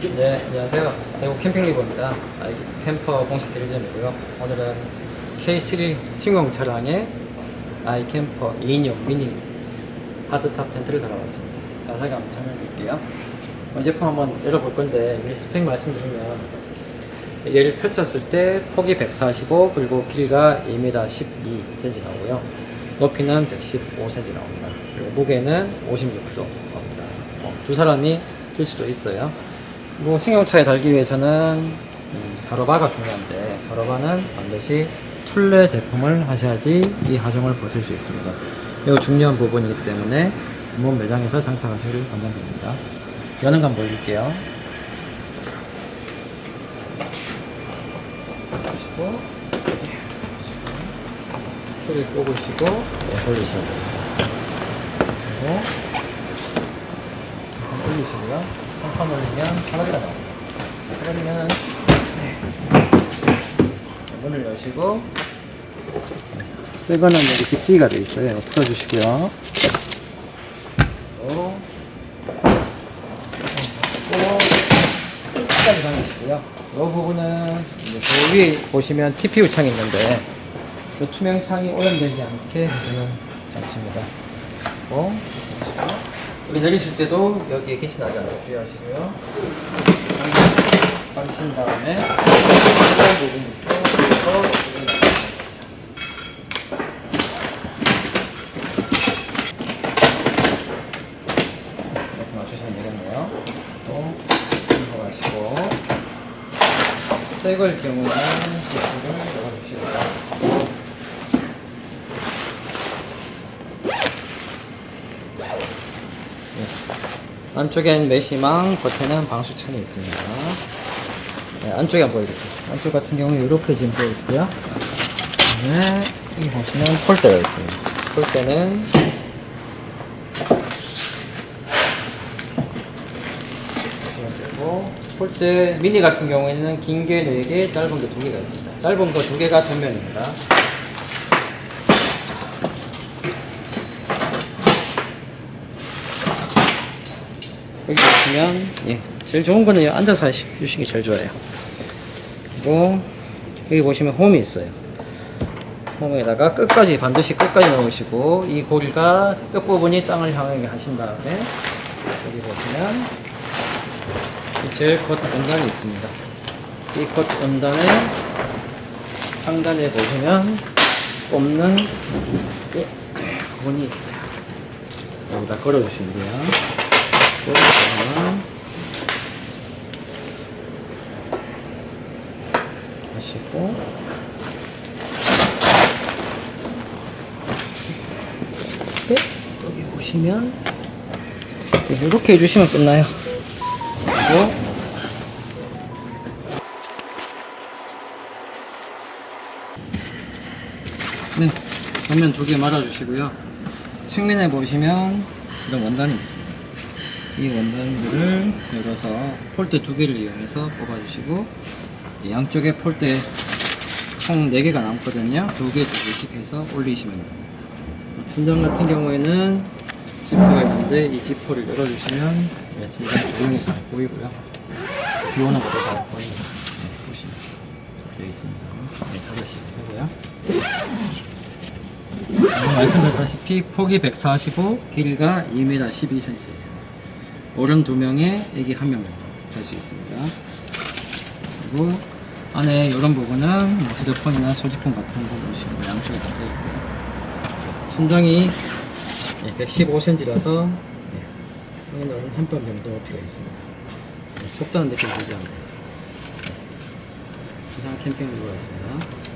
네, 안녕하세요. 대구 캠핑 리버입니다. 아, 이게 캠퍼 공식 대리점이고요. 오늘은 K3 승용 차량의 아이 캠퍼 2인용 미니 하드탑 텐트를 달아봤습니다. 자세하게 한번 설명해 드릴게요. 이 제품 한번 열어볼 건데, 이 스펙 말씀드리면, 얘를 펼쳤을 때 폭이 145, 그리고 길이가 2m 12cm 나오고요. 높이는 115cm 나옵니다. 그리고 무게는 56kg 나옵니다. 어, 두 사람이 들 수도 있어요. 뭐 승용차에 달기 위해서는 음, 가로바가 중요한데 가로바는 반드시 툴레 제품을 하셔야지 이 하중을 버틸 수 있습니다. 매우 중요한 부분이기 때문에 전문 매장에서 장착하시길 권장드립니다. 여는 감 보여줄게요. 보시고 키를 꼽으시고 네, 올리셔야 돼요. 그리고 올리시고요. 상판 올리면 사다리가 나옵니다. 사다리면 문을 여시고 새 거는 여기 집지기가 되어 있어요. 풀어주시고요. 그리고 또 끝까지 당기시고요. 이 부분은 이제 그 위에 보시면 TPU 창이 있는데 이 투명 창이 오염되지 않게 해주는 장치입니다. 그리고 여기 내리실 때도 여기에 기스 나지 않게 주의하시고요. 감신 다음에 이런 나옵니다. 이렇게 맞추시면 되겠네요. 또 넘어가시고 새걸 경우는 기술을 열어주시고요. 네. 안쪽엔 메시망, 겉에는 방수천이 있습니다. 네, 안쪽에 한번 보여드릴게요. 안쪽 같은 경우는 이렇게 지금 있고요. 네, 여기 보시면 폴대가 있습니다. 폴대는 되고 폴대 미니 같은 경우에는 긴 게 4개, 짧은 게 2개가 있습니다. 짧은 거 2개가 전면입니다. 여기 보시면 예, 제일 좋은 거는 앉아서 하시는 게 제일 좋아요. 그리고 여기 보시면 홈이 있어요. 홈에다가 끝까지 반드시 끝까지 넣으시고 이 고리가 끝 부분이 땅을 향하게 하신 다음에 여기 보시면 이 제일 겉 원단이 있습니다. 이 겉 원단에 상단에 보시면 꼽는 예, 부분이 있어요. 여기다 걸어주시면 돼요. 걸어주시면 하시고 네, 여기 보시면 네, 이렇게 해주시면 끝나요. 그리고 네, 전면 두개 말아주시고요. 측면에 보시면 이런 원단이 있습니다. 이 원단들을 열어서 폴대 두 개를 이용해서 뽑아주시고 이 양쪽에 폴대 총 4개가 남거든요. 두 개씩 해서 올리시면 됩니다. 천장 같은 경우에는 지퍼가 있는데 이 지퍼를 열어주시면 네, 천장 조용히 잘 보이고요. 비 오는 것도 잘 보입니다. 네, 보시면 되어 있습니다. 네, 닫으시면 되고요. 네, 말씀드렸다시피 폭이 145, 길이가 2m 12cm. 어른 두 명에 애기 한 명 정도 될 수 있습니다. 그리고 안에 이런 부분은 뭐 휴대폰이나 소지품 같은 거 보시고 양쪽에 다 되어 있고요. 천장이 115cm라서 성인 어른 한 뼘 정도 높이가 있습니다. 좁다는 느낌 들지 않아요. 네. 이상 캠핑 리뷰였습니다.